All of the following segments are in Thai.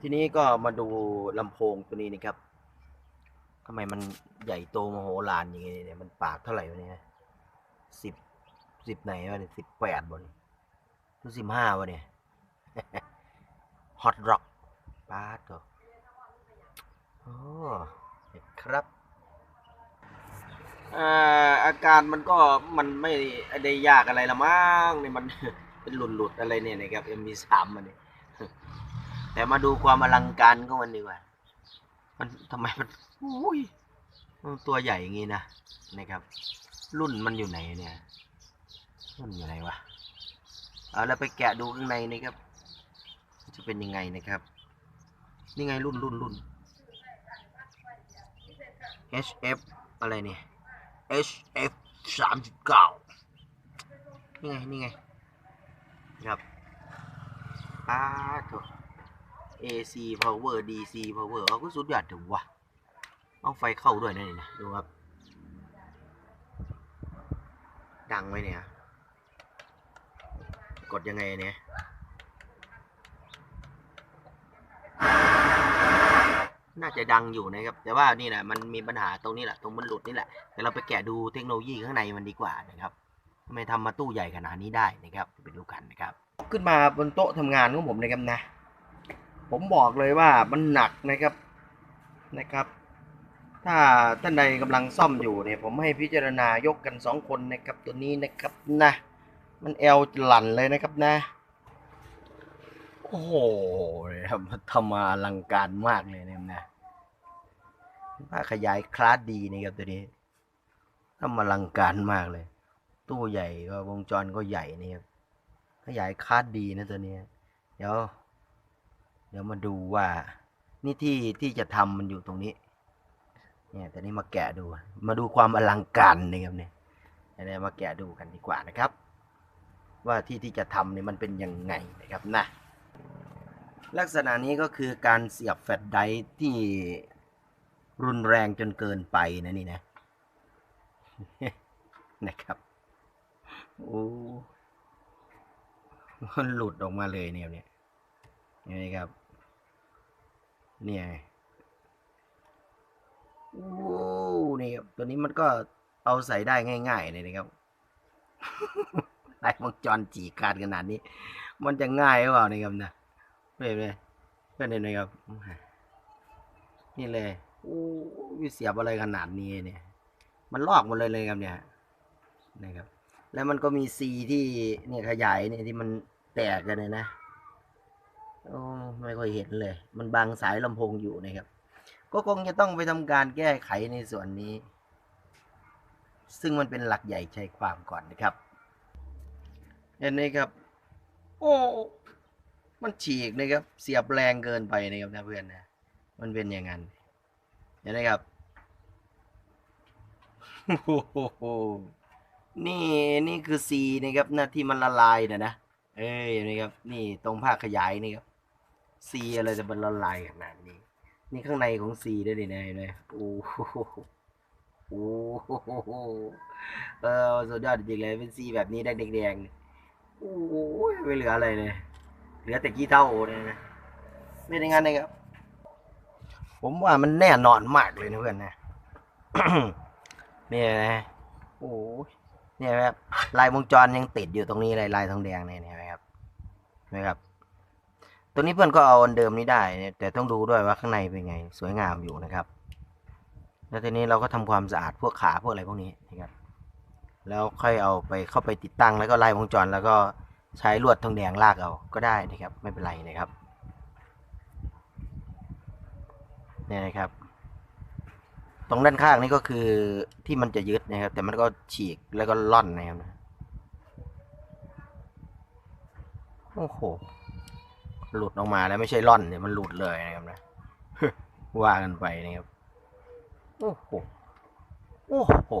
ทีนี้ก็มาดูลำโพงตัวนี้นะครับทำไมมันใหญ่โตมโหฬารอย่างนี้เนี่ยมันปากเท่าไหร่วะเนี่ยสิบสิบไหนวะเนี่ยสิบแปดบนหรือสิบห้าวะเนี่ยฮอตร็อกปาดตัวโอ้เห็นครับอ่าอาการมันก็มันไม่ได้ยากอะไรละมั้งเนี่ยมันเป็นหลุดๆอะไรเนี่ยนะครับ MV3 มันเนี่ย แต่มาดูความอลังการของมันดีกว่า มันทำไมมันอุ้ยตัวใหญ่อย่างงี้นะนะครับ รุ่นมันอยู่ไหนเนี่ย รุ่นอยู่ไหนวะเอาแล้วไปแกะดูข้างในนะครับ จะเป็นยังไงนะครับ นี่ไงรุ่นรุ่นรุ่น HF อะไรเนี่ย HF สามจุดเก้านี่ไง นี่ไง ครับอ้าโถ AC power DC power เอาก็สุดยอดถึงวะเอาไฟเข้าด้วยนะนี่นะดูครับ ดังไหมเนี่ย กดยังไงเนี่ยน่าจะดังอยู่นะครับ แต่ว่านี่แหละมันมีปัญหาตรงนี้แหละ ตรงมันหลุดนี่แหละเดี๋ยวเราไปแกะดูเทคโนโลยีข้างในมันดีกว่านะครับทำไมทำมาตู้ใหญ่ขนาดนี้ได้นะครับ ไปดูกันนะครับ ขึ้นมาบนโต๊ะทำงานของผมนะครับนะ ผมบอกเลยว่ามันหนักนะครับนะครับ ถ้าท่านใดกำลังซ่อมอยู่เนี่ยผมให้พิจารณายกกันสองคนนะครับตัวนี้นะครับนะมันเอลหลั่นเลยนะครับนะ โอ้โหครับทำมาอลังการมากเลยเนี่ยนะผ้าขยายคลาสดีนะครับตัวนี้ทำมาอลังการมากเลย ตู้ใหญ่ก็วงจรก็ใหญ่นี่ครับขยายคลาสดีนะตัวนี้ เดี๋ยว เดี๋ยวมาดูว่า นี่ที่ที่จะทำมันอยู่ตรงนี้ เนี่ยแต่นี้มาแกะดู มาดูความอลังการนะครับเนี่ยเดี๋ยวมาแกะดูกันดีกว่านะครับ ว่าที่ที่จะทำเนี่ยมันเป็นยังไงนะครับนะลักษณะนี้ก็คือการเสียบแฟลชไดร์ที่รุนแรงจนเกินไปนะนี่นะนะครับโอ้มันหลุดออกมาเลยเนี่ยเนี่ยนี่ครับ เนี่ยโอ้นี่ครับตัวนี้มันก็เอาใส่ได้ง่ายๆเลยนะครับไอ้วงจรจีการขนาดนี้ มันจะง่ายหรือเปล่านี่ครับนะเห็นไหมเพื่อนเห็นไหมครับ นี่เลยโอ้วิเสียบอะไรขนาดนี้เนี่ย มันลอกหมดเลยเลยครับเนี่ยนะครับ แล้วมันก็มีซีที่เนี่ยขยายเนี่ยที่มันแตกกันเลยนะ ไม่ค่อยเห็นเลย มันบังสายลำโพงอยู่นะครับ ก็คงจะต้องไปทำการแก้ไขในส่วนนี้ ซึ่งมันเป็นหลักใหญ่ใจความก่อนนะครับเห็นไหมครับ โอ้มันฉีกนะครับ เสียบแรงเกินไปนะครับนะเพื่อนนะมันเป็นอย่างนั้นเห็นไหมครับโอ้โหนี่นี่คือซีนะครับนะที่มันละลายนะนะ เอ้ยเห็นไหมครับ นี่ตรงภาคขยายนี่ครับ ซีอะไรจะมันละลายขนาดนี้ นี่ข้างในของซีด้วยนี่นะเห็นไหมโอ้โหโอ้โหเออสุดยอดจริงเลยเป็นซีแบบนี้แดงๆนี่โอ้โหไม่เหลืออะไรเลย เหลือแต่ขี้เท่าเลยนะเป็นอย่านั้นนะครับ ผมว่ามันแน่นอนมากเลยนะเพื่อนนะเนี่ยนะโอ้ยเนี่ยครับลายวงจรยังติดอยู่ตรงนี้เลยลายทองแดงเนี่ยเห็นไหมครับนไหมครับ ตัวนี้เพื่อนก็เอาอันเดิมนี้ได้เนี่ยแต่ต้องดูด้วยว่าข้างในเป็นไง สวยงามอยู่นะครับ แล้วทีนี้เราก็ทำความสะอาดพวกขาพวกอะไรพวกนี้นะครับ แล้วค่อยเอาไปเข้าไปติดตั้งแล้วก็ไล่วงจร แล้วก็ใช้ลวดทองแดงลากเอาก็ได้นะครับ ไม่เป็นไรนะครับเนี่ยนะครับ ตรงด้านข้างนี่ก็คือที่มันจะยึดนะครับ แต่มันก็ฉีกแล้วก็ล่อนนะครับโอ้โห หลุดออกมาแล้วไม่ใช่ล่อนเนี่ยมันหลุดเลยนะครับนะว่ากันไปนะครับโอ้โหโอ้โห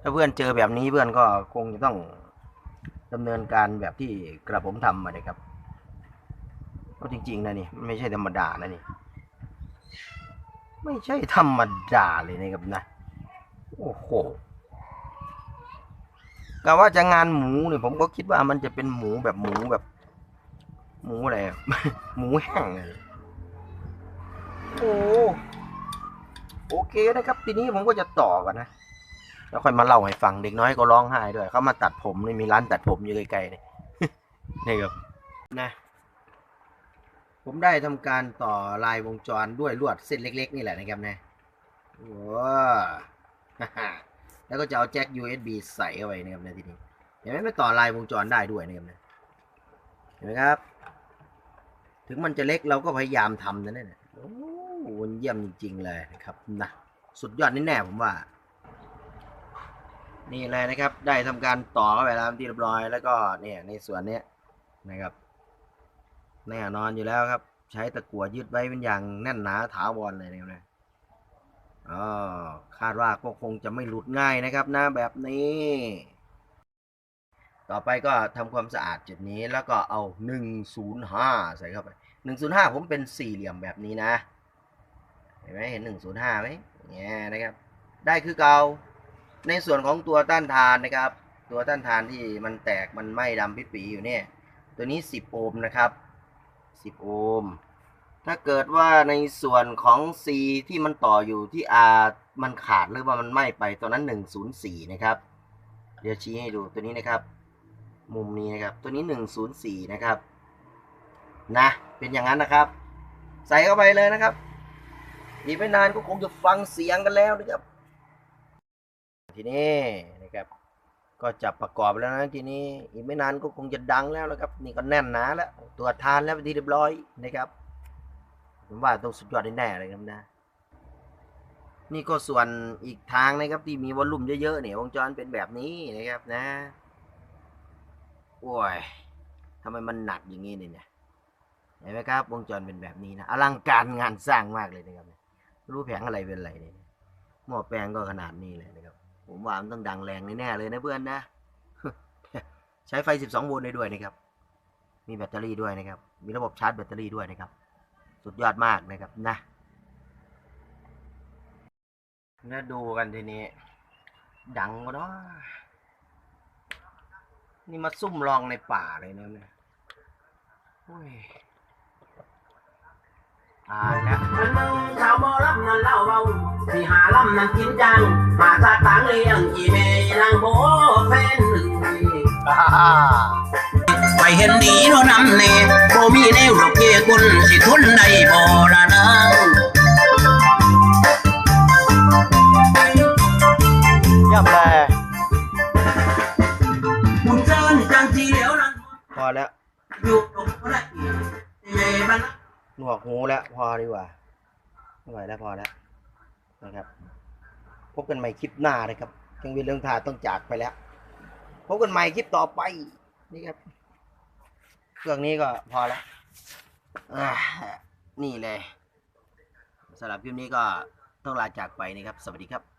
ถ้าเพื่อนเจอแบบนี้เพื่อนก็คงจะต้องดำเนินการแบบที่กระผมทำมาเลยครับเพราะจริงๆนะนี่ไม่ใช่ธรรมดานะนี่ ไม่ใช่ธรรมดาเลยนะครับนะโอ้โหกะว่าจะงานหมูเนี่ยผมก็คิดว่ามันจะเป็นหมูแบบหมูแบบ หมูอะไรอะหมูแห้งเลยโอ้โอเคนะครับ ทีนี้ผมก็จะต่อกันนะ แล้วค่อยมาเล่าให้ฟังเด็กน้อยก็ร้องไห้ด้วย เขามาตัดผมนี่มีร้านตัดผมอยู่ใกล้ๆนี่นี่ครับนะ ผมได้ทำการต่อลายวงจรด้วยลวดเส้นเล็ก ๆ นี่แหละนะครับนะโอ้แล้วก็จะเอาแจ็ค USB ใส่เข้าไปนะครับในทีนี้เห็นไหมไม่ต่อลายวงจรได้ด้วยนะครับนะเห็นไหมครับ ถึงมันจะเล็กเราก็พยายามทำนะเนี่ยโอ้โหมันเยี่ยมจริง ๆ เลยนะครับนะสุดยอดแน่ๆผมว่า นี่เลยนะครับ ได้ทำการต่อเข้าไปแล้วที่เรียบร้อยแล้วก็เนี่ยในส่วนเนี้ยนะครับแน่นอนอยู่แล้วครับ ใช้ตะกั่วยึดไว้เป็นอย่างแน่นหนาถาวรเลยนะครับนะอ๋อคาดว่าก็คงจะไม่หลุดง่ายนะครับนะแบบนี้ ต่อไปก็ทำความสะอาดจุดนี้แล้วก็เอา 105 ใส่เข้าไป 105 ผมเป็นสี่เหลี่ยมแบบนี้นะ เห็นไหมเห็น 105ไหมเนี่ยนะครับ ได้คือเกาในส่วนของตัวต้านทานนะครับ ตัวต้านทานที่มันแตกมันไหม้ดำปิปีอยู่เนี่ย ตัวนี้ 10 โอห์มนะครับ 10 โอห์มถ้าเกิดว่าในส่วนของ C ที่มันต่ออยู่ที่ R มันขาดหรือว่ามันไหม้ไปตัวนั้น 104 นะครับ เดี๋ยวชี้ให้ดูตัวนี้นะครับ มุมนี้นะครับ ตัวนี้ 104 นะครับ นะ เป็นอย่างนั้นนะครับ ใส่เข้าไปเลยนะครับอีกไม่นานก็คงจะฟังเสียงกันแล้วนะครับ ทีนี้นะครับ ก็จับประกอบแล้วนะทีนี้อีกไม่นานก็คงจะดังแล้วนะครับ นี่ก็แน่นหนาแล้วตัวทานแล้วเป็นที่เรียบร้อยนะครับผมว่าต้องสุดยอดแน่ๆเลยครับนะ นี่ก็ส่วนอีกทางนะครับที่มีวอลลุ่มเยอะๆเนี่ยวงจรเป็นแบบนี้นะครับนะ โอ้ยทำไมมันหนักอย่างนี้เนี่ย เห็นไหมครับ วงจรเป็นแบบนี้นะ อลังการงานสร้างมากเลยนะครับรู้แผงอะไรเป็นอะไรเนี่ย หม้อแปลงก็ขนาดนี้เลยนะครับ ผมว่ามันต้องดังแรงแน่เลยนะเพื่อนนะ ใช้ไฟ 12 โวลต์ได้ด้วยนะครับ มีแบตเตอรี่ด้วยนะครับ มีระบบชาร์จแบตเตอรี่ด้วยนะครับ สุดยอดมากนะครับนะน่าดูกันทีนี้ ดังวะเนาะ นี่มาซุ่มลองในป่าเลยนะเนี่ยโอ้ยอ่านแล้วมันมึงชาวบ่รับนั่นเล่าเบาที่หาลำนั่นกินจัง มาจากต่างเลี้ยงอีเมนางโบแฟนหนึ่งไปเห็นดีโนนำเนโบมีแนวดอกเกกุลสิทุนได้บ่ละนางเยี่ยมเแล้วอยู่ตรงนั้นเมบันหนวกหูแล้วพอดีกว่าไม่ไหวแล้วพอแล้วนะครับ พบกันใหม่คลิปหน้าเลยครับยังมีเรื่องทาต้องจากไปแล้ว พบกันใหม่คลิปต่อไปนี่ครับเครื่องนี้ก็พอแล้วนี่เลยสำหรับคลิปนี้ก็ต้องลาจากไปนะครับ สวัสดีครับ